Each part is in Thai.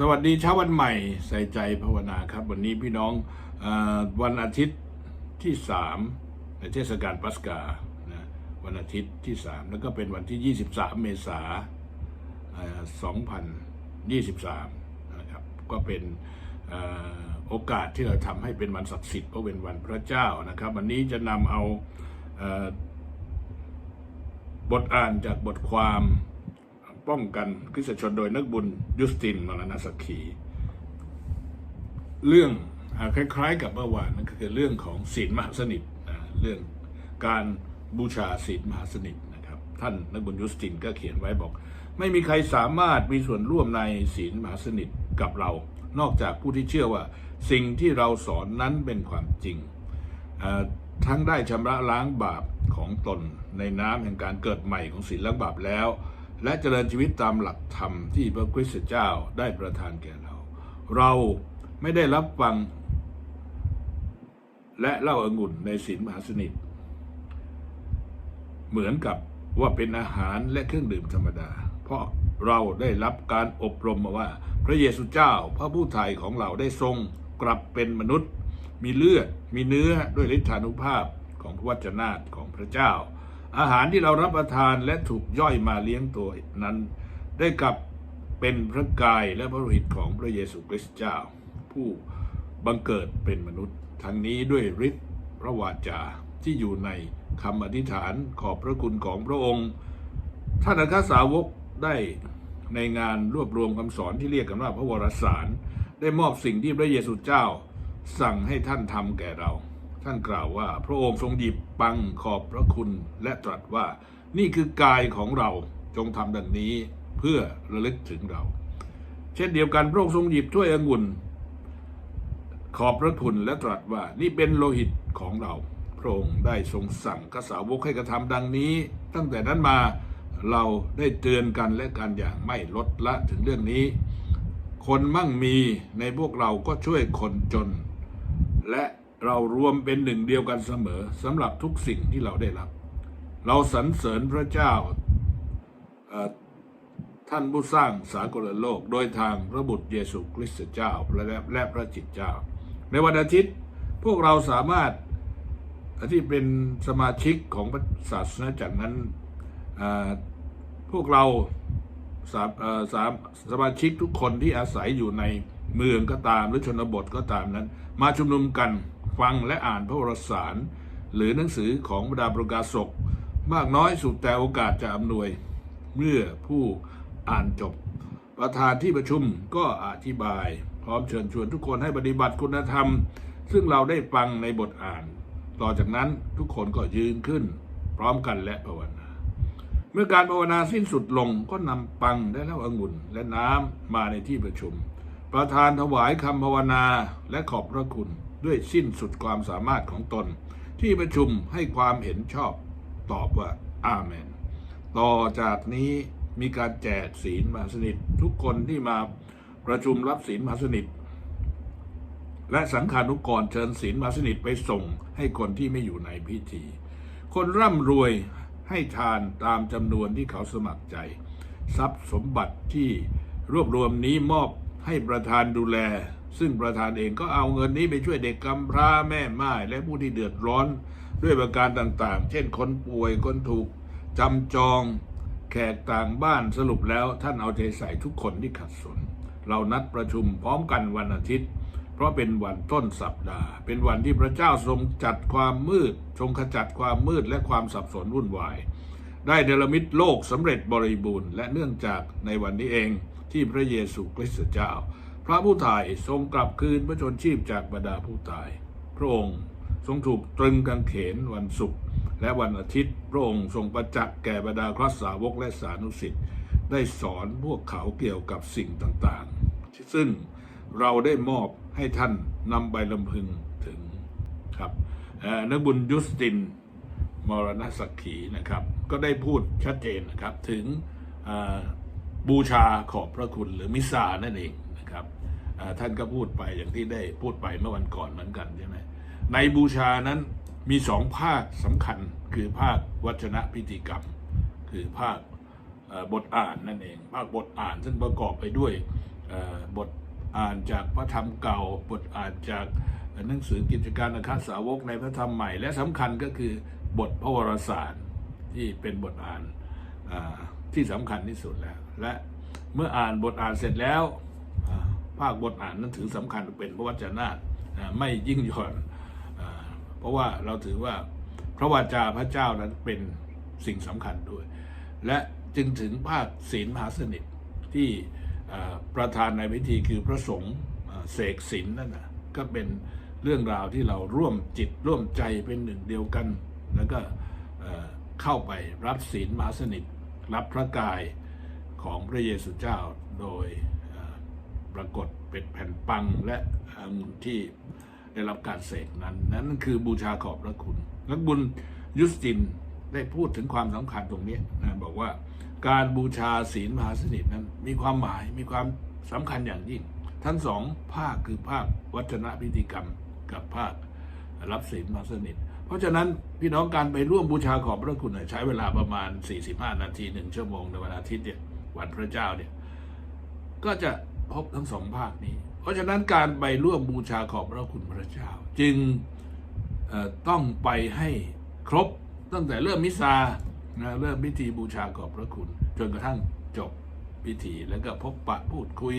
สวัสดีเช้าวันใหม่ใส่ใจภาวนาครับ วันนี้พี่น้องอวันอาทิตย์ที่สามในเทศกาลปัสกานะวันอาทิตย์ที่สามแล้วก็เป็นวันที่ 23 เมษายน2023นะครับก็เป็นอโอกาสที่เราทำให้เป็นวันศักดิ์สิทธิ์เพราะเป็นวันพระเจ้านะครับ วันนี้จะนำเอาเอ่อบทอ่านจากบทความ ป้องกันคริสตชนโดยนักบุญยุสตินมรณสักขี เรื่องอคล้ายๆ กับเมื่อวานนั่นก็คือเรื่องของศีลมหาสนิทเรื่องการบูชาศีลมหาสนิทนะครับ ท่านนักบุญยุสตินก็เขียนไว้บอก ไม่มีใครสามารถมีส่วนร่วมในศีลมหาสนิทกับเรา นอกจากผู้ที่เชื่อว่าสิ่งที่เราสอนนั้นเป็นความจริง ทั้งได้ชำระล้างบาปของตนในน้ำแห่งการเกิดใหม่ของศีลล้างบาปแล้ว และเจริญชีวิตตามหลักธรรมที่พระคริสตเจ้าได้ประทานแก่เรา เราไม่ได้รับฟัง และเล่าองุ่นในศีลมหาสนิท เหมือนกับว่าเป็นอาหารและเครื่องดื่มธรรมดา เพราะเราได้รับการอบรมมาว่า พระเยซูเจ้าพระผู้ไถ่ของเราได้ทรงกลับเป็นมนุษย์ มีเลือด มีเนื้อด้วยฤทธานุภาพของพระวจนะของพระเจ้า อาหารที่เรารับประทานและถูกย่อยมาเลี้ยงตัวนั้น ได้กลับเป็นพระกายและพระโลหิตของพระเยซูคริสต์เจ้า ผู้บังเกิดเป็นมนุษย์ ทั้งนี้ด้วยฤทธิ์พระวาจาที่อยู่ในคำอธิษฐานขอบพระคุณของพระองค์ ท่านอัครสาวกได้ในงานรวบรวมคำสอนที่เรียกกันว่าพระวรสาร ได้มอบสิ่งที่พระเยซูเจ้า สั่งให้ท่านทำแก่เรา ท่านกล่าวว่า พระองค์ทรงหยิบปังขอบพระคุณและตรัสว่า นี่คือกายของเราจงทำดังนี้เพื่อระลึกถึงเรา เช่นเดียวกันพระองค์ทรงหยิบถ้วยองุ่น ขอบพระคุณและตรัสว่านี่เป็นโลหิตของเรา พระองค์ได้ทรงสั่งกษาวกให้กระทำดังนี้ ตั้งแต่นั้นมาเราได้เตือนกันและกันอย่างไม่ลดละถึงเรื่องนี้ คนมั่งมีในพวกเราก็ช่วยคนจน และ เรารวมเป็นหนึ่งเดียวกันเสมอสำหรับทุกสิ่งที่เราได้รับ เราสรรเสริญพระเจ้าท่านผู้สร้างสากลโลก โดยทางพระบุตรเยซูคริสต์เจ้าและและพระจิตเจ้า ในวันอาทิตย์พวกเราสามารถที่เป็นสมาชิกของพระศาสนาจักรนั้นพวกเราสามสามสมาชิกทุกคนที่อาศัยอยู่ในเมืองก็ตามหรือชนบทก็ตามนั้น มาชุมนุมกัน ฟังและอ่านพระวรสาร หรือหนังสือของบรรดาประกาศก มากน้อยสุดแต่โอกาสจะอำนวย เมื่อผู้อ่านจบ ประธานที่ประชุมก็อธิบาย พร้อมเชิญชวนทุกคนให้ปฏิบัติคุณธรรม ซึ่งเราได้ฟังในบทอ่าน ต่อจากนั้นทุกคนก็ยืนขึ้น พร้อมกันและภาวนาเมื่อการภาวนาสิ้นสุดลงก็นำปังและเหล้าองุ่นและน้ำมาในที่ประชุม ประธานถวายคำภาวนาและขอบพระคุณ ด้วยสิ้นสุดความสามารถของตน ที่ประชุมให้ความเห็นชอบตอบว่าอาเมน ต่อจากนี้มีการแจกศีลมหาสนิท ทุกคนที่มาประชุมรับศีลมหาสนิท และสังขานุกรเชิญศีลมหาสนิทไปส่งให้คนที่ไม่อยู่ในพิธี คนร่ำรวยให้ทานตามจำนวนที่เขาสมัครใจ ทรัพย์สมบัติที่รวบรวมนี้มอบให้ประธานดูแล ซึ่งประธานเองก็เอาเงินนี้ไปช่วยเด็กกำพร้าแม่ไม้และผู้ที่เดือดร้อนด้วยประการต่างๆ เช่นคนป่วยคนถูกจำจองแขกต่างบ้านสรุปแล้วท่านเอาใจใส่ทุกคนที่ขัดสน เรานัดประชุมพร้อมกันวันอาทิตย์ เพราะเป็นวันต้นสัปดาห์ เป็นวันที่พระเจ้าทรงจัดความมืด ทรงขจัดความมืดและความสับสนวุ่นวาย ได้เดลมิตโลกสำเร็จบริบูรณ์ และเนื่องจากในวันนี้เองที่พระเยซูคริสต์เจ้า พระผู้ถ่ายทรงกลับคืนพระชนชีพจากบรรดาผู้ตาย พระองค์ทรงถูกตรึงกางเขนวันศุกร์และวันอาทิตย์ พระองค์ทรงประจักษ์แก่บรรดาครสาวกและสานุสิทธิ์ได้สอนพวกเขาเกี่ยวกับสิ่งต่างๆ ซึ่งเราได้มอบให้ท่านนำไปลำพึงถึงครับนักบุญยุสตินมรณสักขีนะครับ ก็ได้พูดชัดเจนนะครับถึงบูชาขอบพระคุณหรือมิสานั่นเองนะครับ ท่านก็พูดไปอย่างที่ได้พูดไปเมื่อวันก่อนเหมือนกันใช่ไหมในบูชานั้นมีสองภาคสำคัญคือภาควัจนะพิธีกรรม คือภาคบทอ่านนั่นเอง ภาคบทอ่านซึ่งประกอบไปด้วยบทอ่านจากพระธรรมเก่า บทอ่านจากหนังสือกิจการอาคาสาวกในพระธรรมใหม่ และสำคัญก็คือบทพระวรสารที่เป็นบทอ่านที่สำคัญที่สุดแล้ว และเมื่ออ่านบทอ่านเสร็จแล้ว ภาคบทอ่านนั้นถือสำคัญเป็นพระวจนะอ่าไม่ยิ่งย่อนเพราะว่าเราถือว่าพระวาจาพระเจ้านั้นเป็นสิ่งสำคัญด้วย และจึงถึงภาคศีลมหาสนิทที่ประธานในพิธีคือพระสงฆ์เสกศีลนั่นนะก็เป็นเรื่องราวที่เราร่วมจิตร่วมใจเป็นหนึ่งเดียวกัน แล้วก็เข้าไปรับศีลมหาสนิท รับพระกายของพระเยซูเจ้าโดย ปรากฏเป็นแผ่นปังและองุ่นที่ได้รับการเสกนั้น นั้นคือบูชาขอบพระคุณนักบุญยุสตินได้พูดถึงความสำคัญตรงนี้นะบอกว่าการบูชาศีลมหาสนิทนั้น มีความหมายมีความสำคัญอย่างยิ่ง ทั้งสองภาคคือภาควัฒนพิธีกรรมกับภาครับศีลมาสนิท เพราะฉะนั้นพี่น้องการไปร่วมบูชาขอบพระคุณใช้เวลาประมาณ 45 นาทีหนึ่งชั่วโมงในวันอาทิตย์เนี่ยวันพระเจ้าเนี่ยก็จะ พบทั้งสองภาคนี้ เพราะฉะนั้นการไปร่วมบูชาขอบพระคุณพระเจ้า จึงต้องไปให้ครบตั้งแต่เริ่มมิซานะเริ่มพิธีบูชาขอบพระคุณ จนกระทั่งจบพิธีแล้วก็พบปะพูดคุย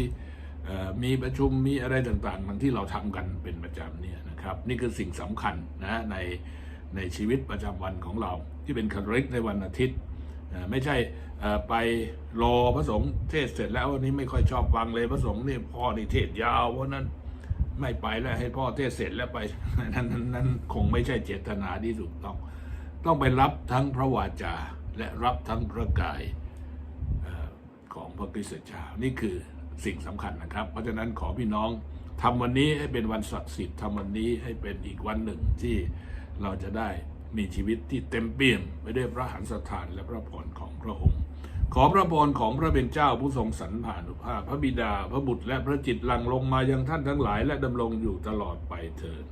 มีประชุมมีอะไรต่างๆ มันที่เราทำกันเป็นประจำเนี่ยนะครับ นี่คือสิ่งสำคัญนะในในชีวิตประจำวันของเราที่เป็นคาทอลิกในวันอาทิตย์ ไม่ใช่ไปรอพระสงฆ์เทศเสร็จแล้ววันนี้ไม่ค่อยชอบฟังเลยพระสงฆ์นี่พ่อนี่เทศยาวเพราะนั้นไม่ไปแล้วให้พ่อเทศเสร็จแล้วไปนั้นนั้นคงไม่ใช่เจตนาที่ถูกต้อง ต้องไปรับทั้งพระวาจาและรับทั้งพระกายอของพระคริสตเจ้านี่คือสิ่งสำคัญนะครับ เพราะฉะนั้นขอพี่น้องทำวันนี้ให้เป็นวันศักดิ์สิทธิ์ทำวันนี้ให้เป็นอีกวันหนึ่งที่เราจะได้ มีชีวิตที่เต็มเปี่ยมไปด้วยพระหันสถานและพระพรของพระองค์ ขอพระพรของพระเป็นเจ้าผู้ทรงสรรผ่านุภาพ พระบิดา พระบุตรและพระจิตหลังลงมายังท่านทั้งหลาย และดำรงอยู่ตลอดไปเถิด